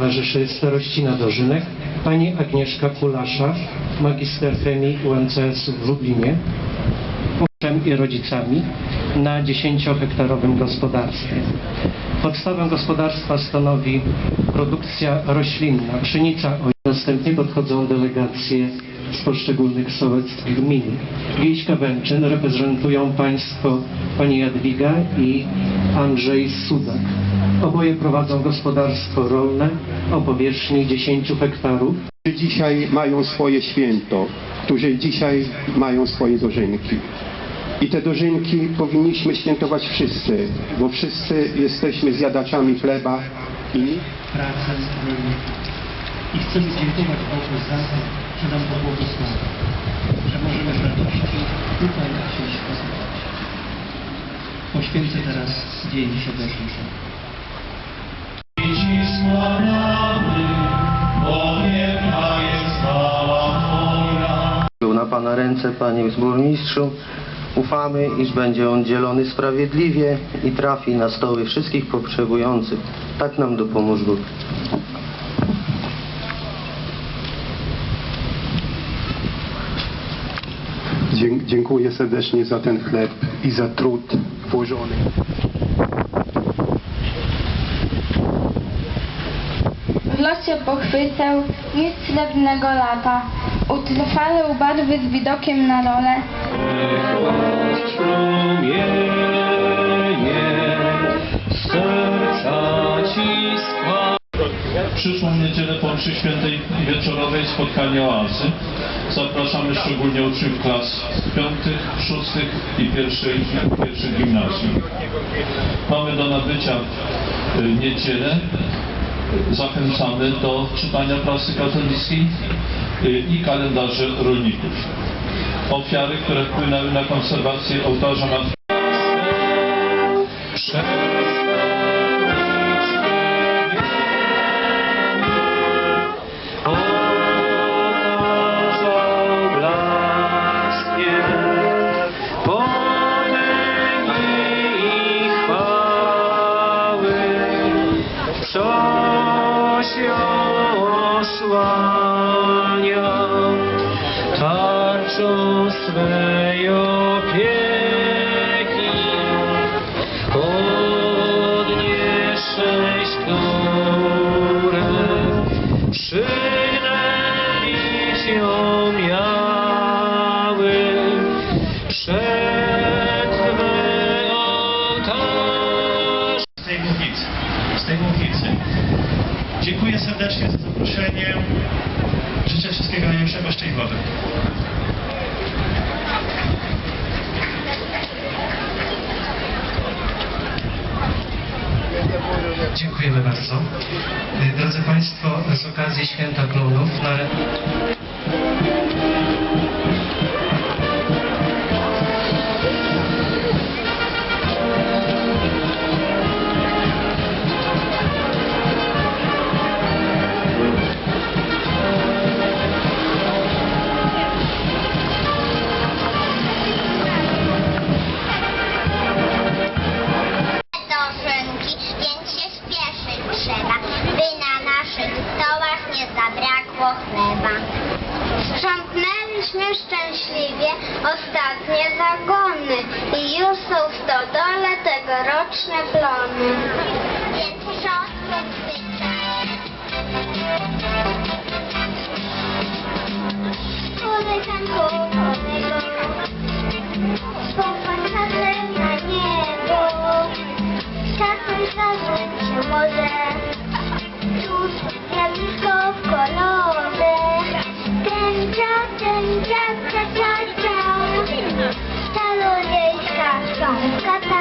Towarzyszy Starościna Dożynek, pani Agnieszka Kulasza, magister chemii UMCS w Lublinie, mużem i rodzicami na 10-hektarowym gospodarstwie. Podstawę gospodarstwa stanowi produkcja roślinna, pszenica, następnie podchodzą delegacje z poszczególnych sołectw gmin. Wieśka Bęczyn reprezentują państwo pani Jadwiga i Andrzej Sudak. Oboje prowadzą gospodarstwo rolne o powierzchni 10 hektarów. którzy dzisiaj mają swoje święto, którzy dzisiaj mają swoje dożynki. I te dożynki powinniśmy świętować wszyscy, bo wszyscy jesteśmy zjadaczami chleba i pracę rolników. I chcemy dziękować Bogu za to, że nam to błogosławi, że możemy z radości tutaj się spotkać. Poświęcę teraz dzień siódemszy. Pana ręce, Panie Burmistrzu, ufamy, iż będzie on dzielony sprawiedliwie i trafi na stoły wszystkich potrzebujących. Tak nam dopomóż Bóg. dziękuję serdecznie za ten chleb i za trud włożony. W locie pochwycę nic srebrnego lata. Utrwale barwy z widokiem na składa. przyszłą niedzielę po mszy świętej wieczorowej spotkanie oazy. Zapraszamy szczególnie uczniów klas piątych, szóstych i pierwszej, pierwszych gimnazjum. Mamy do nabycia y, niedzielę. Zachęcamy do czytania prasy katolickiej i kalendarzy rolników. Ofiary, które wpłynęły na konserwację ołtarza nad swej opieki. Podniesiesz, które przygnębić ją miały przed Twe ołtarze. z tej mównicy. Z tej mównicy. Dziękuję serdecznie za zaproszenie. Życzę wszystkiego najlepszego, szczęść Boże. Dziękujemy bardzo. Y, Drodzy Państwo, z okazji Święta Klonów na, zabrakło chleba. Sprzątnęliśmy szczęśliwie ostatnie zagony i już są w stodole tegoroczne plony. Więc rządmy Popatrzmy na się może. Tata.